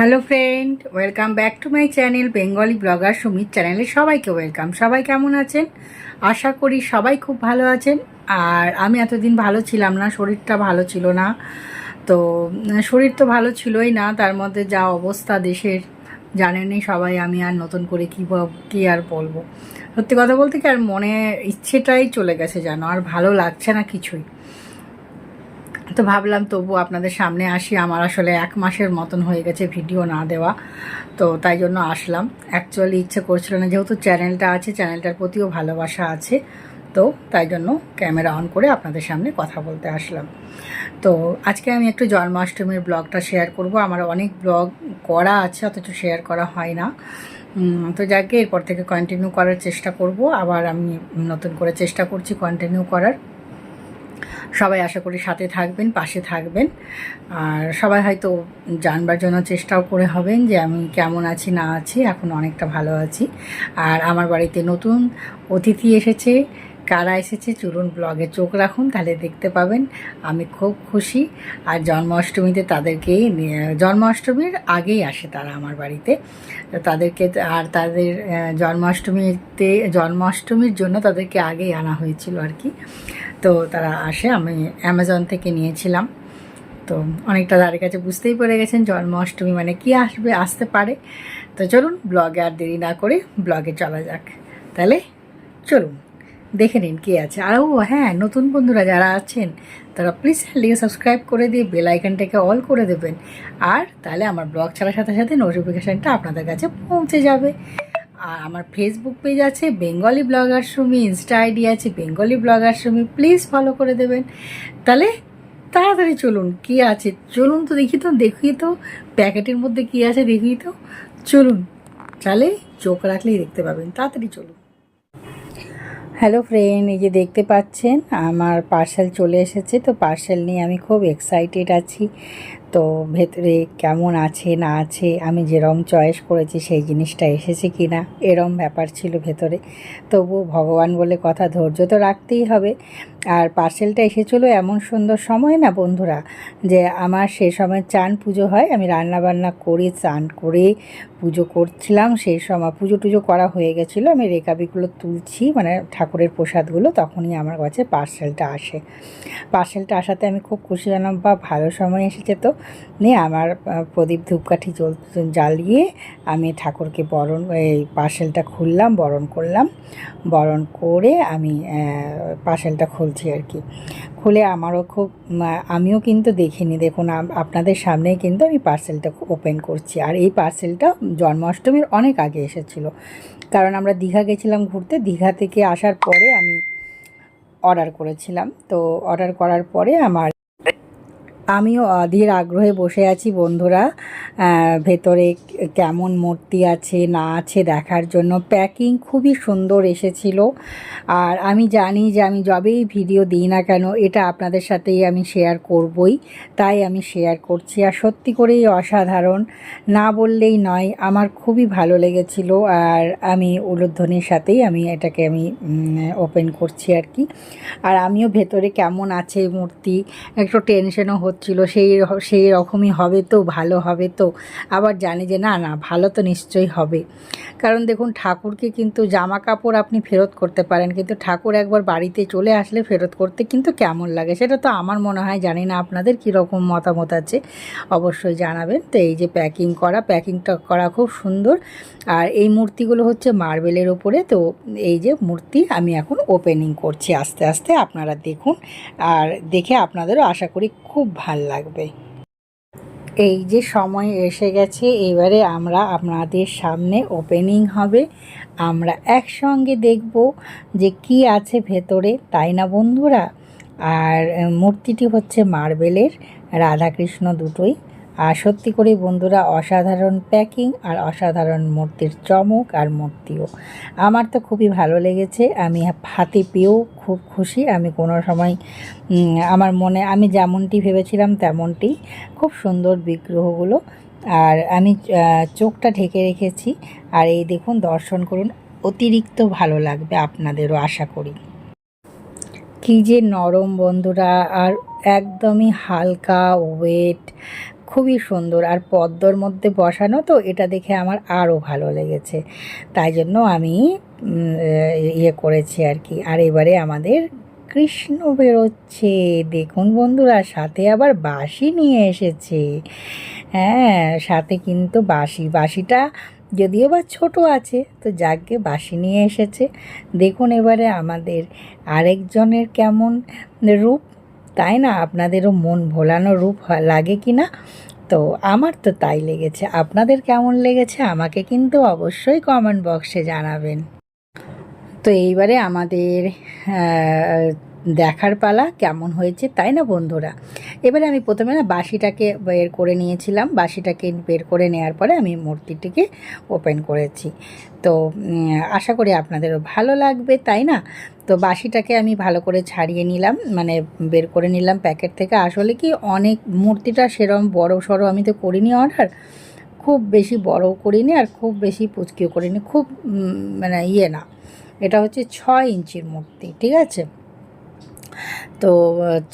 Hello friend welcome back to my channel Bengali blogger Sumit চ্যানেলে সবাইকে welcome সবাই কেমন আছেন? আশা করি সবাই খুব ভালো আছেন। আর আমি এতদিন ভালো ছিলাম না, শরীরটা ভালো ছিল না। তো, শরীর তো ভালো ছিলই না, তার মধ্যে যা অবস্থা দেশের জানেনই সবাই আমি আর নতুন করে কী কী আর বলব। সত্যি কথা বলতে কি আর মনে ইচ্ছেটাই চলে গেছে জানো আর ভালো লাগছে না কিছুই। তো ভাবলাম তবু আপনাদের সামনে আসি। আমার আসলে এক মাসের মতন হয়ে গেছে ভিডিও না দেওয়া। তো তাই জন্য আসলাম। অ্যাকচুয়ালি ইচ্ছে করছিল না, যেহেতু চ্যানেলটা আছে, চ্যানেলটার প্রতিও ভালোবাসা আছে, তো তাই জন্য ক্যামেরা অন করে আপনাদের সামনে কথা বলতে আসলাম। তো আজকে আমি একটু জন্মাষ্টমীর ব্লগটা শেয়ার করব। আমার অনেক ব্লগ করা আছে, অথচ শেয়ার করা হয় না। তো যাকে এরপর থেকে কন্টিনিউ করার চেষ্টা করব। আবার আমি নতুন করে চেষ্টা করছি কন্টিনিউ করার। সবাই আশা করি সাথে থাকবেন, পাশে থাকবেন। আর সবাই হয়তো জানবার জন্য চেষ্টাও করে হবেন যে আমি কেমন আছি, না আছি, এখন অনেকটা ভালো আছি। আর আমার বাড়িতে নতুন অতিথি এসেছে কারা এসেছে চলুন ব্লগে চোখ রাখুন, তাহলে দেখতে পাবেন আমি খুব খুশি। আর জন্মাষ্টমীতে তাদেরকেই জন্মাষ্টমীর আগেই আসে তারা আমার বাড়িতে। তাদেরকে, আর তাদের জন্মাষ্টমীতে, জন্মাষ্টমীর জন্য তাদেরকে আগেই আনা হয়েছিল আর কি। তো তারা আসে, আমি অ্যামাজন থেকে নিয়েছিলাম। তো অনেকটা তাদের কাছে বুঝতেই পেরে গেছেন জন্মাষ্টমী মানে কি আসবে, আসতে পারে। তো চলুন ব্লগে আর দেরি না করে ব্লগে চলা যাক। তাহলে চলুন। দেখে নিন কে আছে। আর ও হ্যাঁ নতুন বন্ধুরা যারা আছেন, তারা প্লিজ চ্যানেলটিকে সাবস্ক্রাইব করে দিয়ে বেল আইকনটাকে অল করে দেবেন। আর তাহলে আমার ব্লগ ছাড়ার সাথে সাথে নোটিফিকেশানটা আপনাদের কাছে পৌঁছে যাবে। আর আমার ফেসবুক পেজ আছে Bengali blogger Sumi Insta ID আছে Bengali blogger Sumi please follow করে দেবেন। তাহলে তাড়াতাড়ি চলুন, কি আছে? চলুন তো দেখি তো দেখি তো, প্যাকেটের মধ্যে কি আছে দেখি তো। চলুন, তাহলে চোখ রাখলেই দেখতে পাবেন। তাড়াতাড়ি চলুন। হ্যালো ফ্রেন্ড এই যে দেখতে পাচ্ছেন, আমার পার্সেল চলে এসেছে। তো পার্সেল নিয়ে আমি খুব এক্সাইটেড আছি। তো ভেতরে কেমন আছে, না আছে, আমি যেরম চয়েস করেছি, সেই জিনিসটা এসেছে কি না এরম ব্যাপার ছিল ভেতরে। তবু ভগবান বলে কথা ধৈর্য তো রাখতেই হবে। আর পার্সেলটা এসেছিল এমন সুন্দর সময় না বন্ধুরা, যে আমার সে সময় চান পুজো হয়, আমি রান্না বান্না করে, চান করে পুজো করছিলাম সেই সময় পুজো টুজো করা হয়ে গেছিল, আমি রেকাবিগুলো তুলছি মানে ঠাকুরের প্রসাদগুলো, তখনই আমার কাছে পার্সেলটা আসে। পার্সেলটা আসাতে আমি খুব খুশি হলাম, বা ভালো সময় এসেছে তো, নিয়ে আমার প্রদীপ ধূপকাঠি জল জ্বালিয়ে আমি ঠাকুরকে বরণ, এই পার্সেলটা খুললাম, বরণ করলাম। বরণ করে আমি পার্সেলটা পার্সেলটা খুলছি আর কি। খুলে আমারও খুব আমিও কিন্তু দেখিনি। দেখুন আপনাদের সামনেই কিন্তু আমি পার্সেলটা ওপেন করছি। আর এই পার্সেলটা জন্মাষ্টমীর অনেক আগে এসেছিল। কারণ আমরা দীঘা গেছিলাম ঘুরতে। দীঘা থেকে আসার পরে আমি অর্ডার করেছিলাম। তো অর্ডার করার পরে আমার আমিও অধীর আগ্রহে বসে আছি, বন্ধুরা। ভেতরে কেমন মূর্তি আছে, না আছে দেখার জন্য। প্যাকিং খুবই সুন্দর এসেছিল। আর আমি জানি যে আমি যবেই ভিডিও দিই না কেন, এটা আপনাদের সাথেই আমি শেয়ার করবই। তাই আমি শেয়ার করছি। আর সত্যি করেই অসাধারণ। না বললেই নয়, আমার খুবই ভালো লেগেছিল। আর আমি উলুধ্বনির সাথেই আমি এটাকে আমি ওপেন করছি আর কি। আর আমিও ভেতরে কেমন আছে মূর্তি, একটু টেনশনও হচ্ছিল সেই সেই রকমই হবে তো, ভালো হবে তো। আবার জানি যে, না না, ভালো তো নিশ্চয়ই হবে। কারণ দেখুন, ঠাকুরকে কিন্তু জামা কাপড় আপনি ফেরত করতে পারেন, কিন্তু ঠাকুর একবার বাড়িতে চলে আসলে ফেরত করতে কিন্তু কেমন লাগে? সেটা তো আমার মনে হয়, জানি না আপনাদের কীরকম মতামত আছে, অবশ্যই জানাবেন। তো এই যে প্যাকিং করা, প্যাকিংটা করা খুব সুন্দর। আর এই মূর্তিগুলো হচ্ছে মার্বেলের ওপরে তো এই যে মূর্তি আমি এখন ওপেনিং করছি আস্তে আস্তে। আপনারা দেখুন, আর দেখে আপনাদেরও আশা করি খুব ভালো লাগবে। এই যে সময় এসে গেছে, এবারে আমরা আপনাদের সামনে ওপেনিং হবে। আমরা একসঙ্গে দেখব যে কি আছে ভেতরে, তাই না বন্ধুরা? আর মূর্তিটি হচ্ছে মার্বেলের, রাধাকৃষ্ণ দুটোই। আর সত্যি করে বন্ধুরা, অসাধারণ প্যাকিং আর অসাধারণ মূর্তির চমক আর মূর্তিও। আমার তো খুবই ভালো লেগেছে, আমি হাতে পেয়েও খুব খুশি। আমি কোনো সময় আমার মনে, আমি যেমনটি ভেবেছিলাম তেমনটি। খুব সুন্দর বিগ্রহগুলো। আর আমি চোখটা ঢেকে রেখেছি। আর এই দেখুন, দর্শন করুন, অতিরিক্ত ভালো লাগবে আপনাদেরও আশা করি। কী যে নরম বন্ধুরা, আর একদমই হালকা ওয়েট খুবই সুন্দর আর পদ্মর মধ্যে বসানো তো এটা দেখে আমার আরও ভালো লেগেছে। তাই জন্য আমি ইয়ে করেছি আর কি। আর এবারে আমাদের কৃষ্ণ বেরোচ্ছে। দেখুন বন্ধুরা, সাথে আবার বাঁশি নিয়ে এসেছে। হ্যাঁ সাথে কিন্তু বাঁশি। বাঁশিটা যদিও বা ছোট আছে, তো যাকে বাঁশি নিয়ে এসেছে। দেখুন এবারে আমাদের আরেকজনের কেমন রূপ তাই না? আপনাদেরও মন ভোলানো রূপ লাগে কি না? তো আমার তো তাই লেগেছে। আপনাদের কেমন লেগেছে? আমাকে কিন্তু অবশ্যই কমেন্ট বক্সে জানাবেন। তো এইবারে আমাদের দেখার পালা কেমন হয়েছে তাই না বন্ধুরা? এবারে আমি প্রথমে না বাঁশিটাকে বের করে নিয়েছিলাম। বাঁশিটাকে বের করে নেওয়ার পরে আমি মূর্তিটিকে ওপেন করেছি। তো আশা করি আপনাদেরও ভালো লাগবে, তাই না? তো বাঁশিটাকে আমি ভালো করে ছাড়িয়ে নিলাম মানে বের করে নিলাম প্যাকেট থেকে। আসলে কি অনেক, মূর্তিটা সেরম বড় সড়ো আমি তো করিনি অর্ডার। খুব বেশি বড় করিনি আর খুব বেশি পুচকিও করিনি। খুব মানে ইয়ে না। এটা হচ্ছে ছয় ইঞ্চির মূর্তি, ঠিক আছে? তো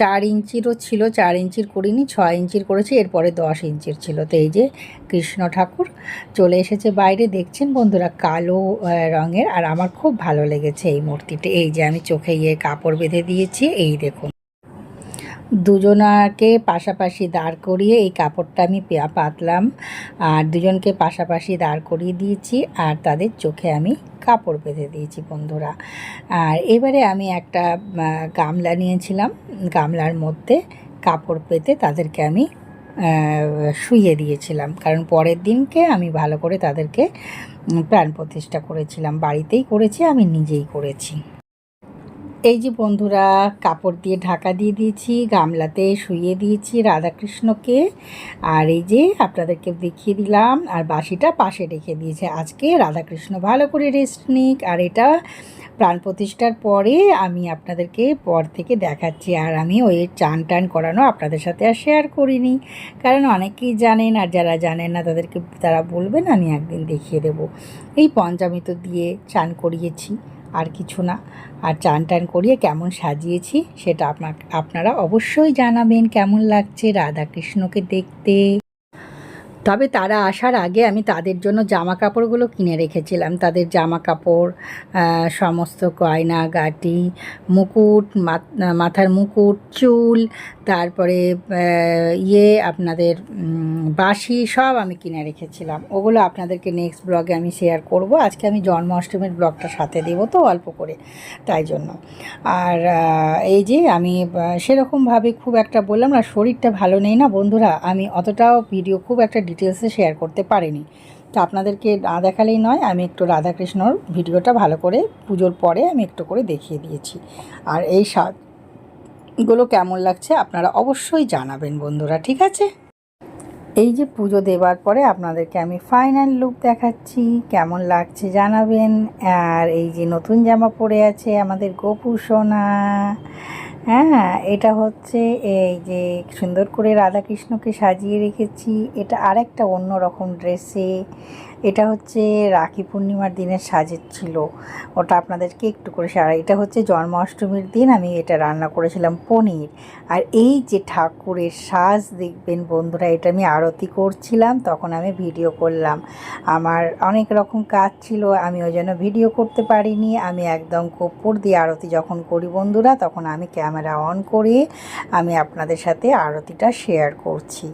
চার ইঞ্চিরও ছিল, চার ইঞ্চির করিনি ছয় ইঞ্চির করেছি, এরপরে দশ ইঞ্চির ছিল। তো এই যে কৃষ্ণ ঠাকুর চলে এসেছে বাইরে, দেখছেন বন্ধুরা কালো রঙের, আর আমার খুব ভালো লেগেছে এই মূর্তিটি। এই যে আমি চোখে ইয়ে কাপড় বেঁধে দিয়েছি, এই দেখুন। দুজনাকে পাশাপাশি দাঁড় করিয়ে এই কাপড়টা আমি পাতলাম। আর দুজনকে পাশাপাশি দাঁড় করিয়ে দিয়েছি আর তাদের চোখে আমি কাপড় বেঁধে দিয়েছি, বন্ধুরা। আর এবারে আমি একটা গামলা নিয়েছিলাম। গামলার মধ্যে কাপড় পেতে তাদেরকে আমি শুয়ে দিয়েছিলাম। কারণ পরের দিনকে আমি ভালো করে তাদেরকে প্রাণ প্রতিষ্ঠা করেছিলাম। বাড়িতেই করেছি, আমি নিজেই করেছি। এই যে বন্ধুরা, কাপড় দিয়ে ঢাকা দিয়ে দিয়েছি, গামলাতে শুয়ে দিয়েছি রাধাকৃষ্ণকে। আর এই যে আপনাদেরকে দেখিয়ে দিলাম, আর বাঁশিটা পাশে রেখে দিয়েছে। আজকে রাধাকৃষ্ণ ভালো করে রেস্ট নিক, আর এটা প্রাণ প্রতিষ্ঠার পরে আমি আপনাদেরকে পর থেকে দেখাচ্ছি, আর আমি ওই চান টান করানো আপনাদের সাথে আর শেয়ার করিনি। কারণ অনেকেই জানেন, আর যারা জানেন না, তাদেরকে তারা বলবেন, আমি একদিন দেখিয়ে দেব। এই পঞ্চামৃত দিয়ে চান করিয়েছি। আর কিছু না। আর চান টান করিয়ে কেমন সাজিয়েছি সেটা আপনার, আপনারা অবশ্যই জানাবেন কেমন লাগছে রাধাকৃষ্ণকে দেখতে। তবে তারা আসার আগে আমি তাদের জন্য জামা কাপড়গুলো কিনে রেখেছিলাম। তাদের জামা কাপড় সমস্ত গয়না গাটি মুকুট মাথার মুকুট, চুল তারপরে ইয়ে আপনাদের বাঁশি সব আমি কিনে রেখেছিলাম। ওগুলো আপনাদেরকে নেক্সট ব্লগে আমি শেয়ার করব। আজকে আমি জন্মাষ্টমীর ব্লগটা সাথে দেবো তো অল্প করে, তাই জন্য। আর এই যে আমি সেরকমভাবে খুব একটা বললাম না, শরীরটা ভালো নেই না বন্ধুরা, আমি অতটাও ভিডিও খুব একটা ডিটেলসে শেয়ার করতে পারিনি। তো আপনাদেরকে না দেখালেই নয়, আমি একটু রাধাকৃষ্ণর ভিডিওটা ভালো করে পুজোর পরে আমি একটু করে দেখিয়ে দিয়েছি। আর এই স্বাদগুলো কেমন লাগছে আপনারা অবশ্যই জানাবেন বন্ধুরা, ঠিক আছে? এই যে পুজো দেওয়ার পরে আপনাদেরকে আমি ফাইনাল লুক দেখাচ্ছি, কেমন লাগছে জানাবেন? আর এই যে নতুন জামা পরে আছে আমাদের গোপু সোনা। হ্যাঁ এটা হচ্ছে এই যে সুন্দর করে রাধাকৃষ্ণকে সাজিয়ে রেখেছি, এটা আরেকটা অন্য রকম ড্রেসে এটা হচ্ছে রাখি পূর্ণিমার দিনের সাজের ছিল। ওটা আপনাদেরকে একটু করে সারা এটা হচ্ছে জন্মাষ্টমীর দিন আমি এটা রান্না করেছিলাম পনির। আর এই যে ঠাকুরের সাজ দেখবেন বন্ধুরা, এটা আমি আরতি করছিলাম, তখন আমি ভিডিও করলাম। আমার অনেক রকম কাজ ছিল, আমি ওই জন্য ভিডিও করতে পারিনি। আমি একদম কপুর দিয়ে আরতি যখন করি বন্ধুরা, তখন আমি ক্যামেরা অন করে আমি আপনাদের সাথে আরতিটা শেয়ার করছি।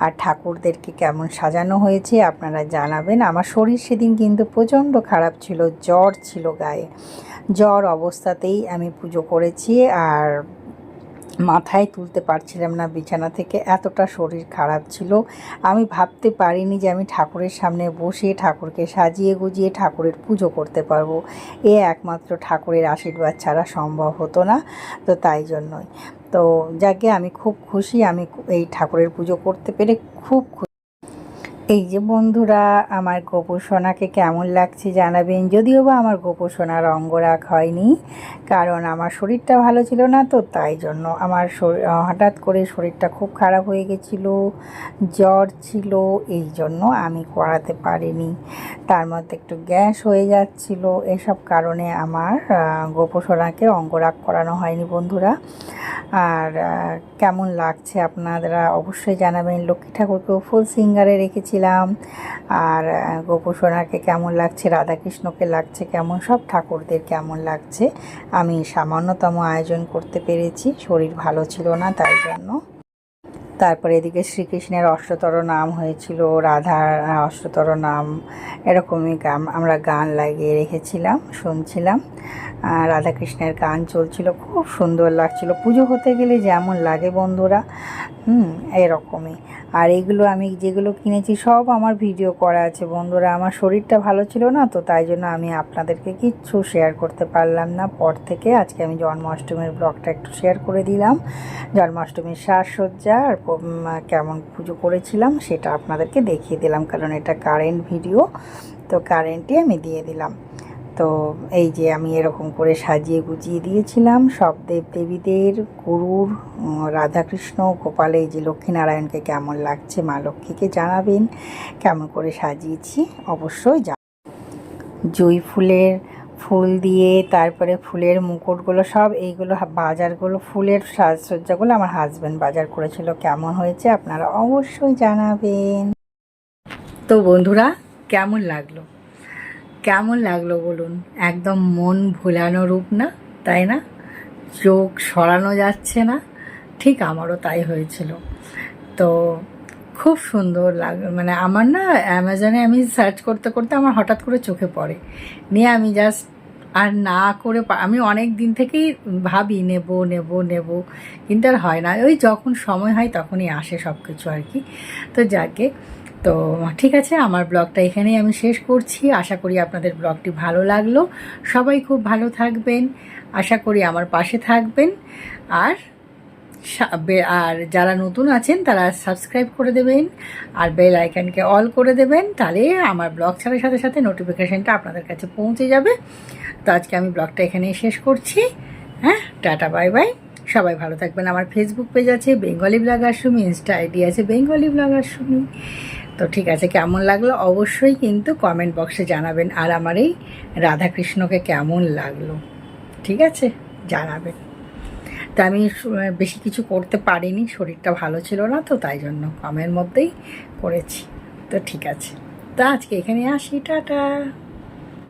আর ঠাকুরদেরকে কেমন সাজানো হয়েছে আপনারা জানাবেন। আমার শরীর সেদিন কিন্তু প্রচণ্ড খারাপ ছিল, জ্বর ছিল গায়ে। জ্বর অবস্থাতেই আমি পুজো করেছি আর মাথায় তুলতে পারছিলাম না বিছানা থেকে, এতটা শরীর খারাপ ছিল। আমি ভাবতে পারিনি যে আমি ঠাকুরের সামনে বসে ঠাকুরকে সাজিয়ে গুজিয়ে ঠাকুরের পুজো করতে পারব। এ একমাত্র ঠাকুরের আশীর্বাদ ছাড়া সম্ভব হতো না, তো তাই জন্যই। তো যাকে আমি খুব খুশি, আমি এই ঠাকুরের পুজো করতে পেরে খুব এই যে বন্ধুরা, আমার গোপোষণাকে কেমন লাগছে জানাবেন? যদিও বা আমার গোপোষণার অঙ্গরাগ হয়নি, কারণ আমার শরীরটা ভালো ছিল না তো, তাই জন্য আমার হঠাৎ করে শরীরটা খুব খারাপ হয়ে গেছিল, জ্বর ছিল, এই জন্য আমি করাতে পারিনি। তার মধ্যে একটু গ্যাস হয়ে যাচ্ছিল, এসব কারণে আমার গোপোষণাকে অঙ্গরাগ করানো হয়নি বন্ধুরা। আর কেমন লাগছে আপনারা অবশ্যই জানাবেন। লক্ষ্মী ঠাকুরকেও ফুল সিঙ্গারে রেখেছিলাম আর গোপসোনাকে কেমন লাগছে, রাধাকৃষ্ণকে লাগছে কেমন, সব ঠাকুরদের কেমন লাগছে, আমি সামান্যতম আয়োজন করতে পেরেছি। শরীর ভালো ছিল না, তাই জন্য তারপরে এদিকে শ্রীকৃষ্ণের অষ্টতর নাম হয়েছিল রাধার অষ্টতর নাম, এরকমই গান আমরা গান লাগিয়ে রেখেছিলাম, শুনছিলাম। রাধাকৃষ্ণের গান চলছিল, খুব সুন্দর লাগছিল। পুজো হতে গেলে যেমন লাগে বন্ধুরা, হুম, এরকমই। আর এগুলো আমি যেগুলো কিনেছি সব আমার ভিডিও করা আছে বন্ধুরা। আমার শরীরটা ভালো ছিল না, তো তাই জন্য আমি আপনাদেরকে কিচ্ছু শেয়ার করতে পারলাম না। পর থেকে আজকে আমি জন্মাষ্টমীর ব্লগটা একটু শেয়ার করে দিলাম। জন্মাষ্টমীর সাজসজ্জা আর কেমন পুজো করেছিলাম সেটা আপনাদেরকে দেখিয়ে দিলাম, কারণ এটা কারেন্ট ভিডিও তো কারেন্টই আমি দিয়ে দিলাম। তো এই যে আমি এরকম করে সাজিয়ে গুজিয়ে দিয়েছিলাম, সব দেব দেবীদের গুরুর রাধাকৃষ্ণ, গোপাল, এই যে লক্ষ্মীনারায়ণকে কেমন লাগছে, মা লক্ষ্মীকে জানাবেন, কেমন করে সাজিয়েছি, অবশ্যই জুঁই ফুলের ফুল দিয়ে, তারপরে ফুলের মুকুটগুলো সব, এইগুলো বাজারগুলো, ফুলের সাজসজ্জাগুলো আমার হাজব্যান্ড বাজার করেছিল। কেমন হয়েছে আপনারা অবশ্যই জানাবেন। তো বন্ধুরা, কেমন লাগল? কেমন লাগল বলুন? একদম মন ভোলানো রূপ না? তাই না? চোখ সরানো যাচ্ছে না? ঠিক আমারও তাই হয়েছিল। তো খুব সুন্দর লাগ মানে আমার না অ্যামাজনে আমি সার্চ করতে করতে আমার হঠাৎ করে চোখে পড়ে। নিয়ে আমি জাস্ট আর না করে আমি অনেক দিন থেকেই ভাবি নেব নেব নেব, কিন্তু আর হয় না। ওই যখন সময় হয় তখনই আসে সব কিছু আর কি। তো যাকে, তো ঠিক আছে, আমার ব্লগটা এখানেই আমি শেষ করছি। আশা করি আপনাদের ব্লগটি ভালো লাগল। সবাই খুব ভালো থাকবেন। আশা করি আমার পাশে থাকবেন। আর আর যারা নতুন আছেন, তারা সাবস্ক্রাইব করে দেবেন, আর বেল আইকনকে অল করে দেবেন, তাহলে আমার ব্লগ ছাড়ার সাথে সাথে নোটিফিকেশানটা আপনাদের কাছে পৌঁছে যাবে। তো আজকে আমি ব্লগটা এখানেই শেষ করছি। হ্যাঁ টাটা বাই বাই সবাই ভালো থাকবেন। আমার ফেসবুক পেজ আছে Bengali blogger Sumi Insta ID আছে বেঙ্গলি ব্লগার সুমি তো ঠিক আছে, কেমন লাগল? অবশ্যই কিন্তু কমেন্ট বক্সে জানাবেন। আর আমার এই রাধাকৃষ্ণকে কেমন লাগল? ঠিক আছে, জানাবেন। তা আমি বেশি কিছু করতে পারিনি, শরীরটা ভালো ছিল না তো, তাই জন্য কমের মধ্যেই করেছি তো ঠিক আছে। তা আজকে এখানে আসি, টাটা।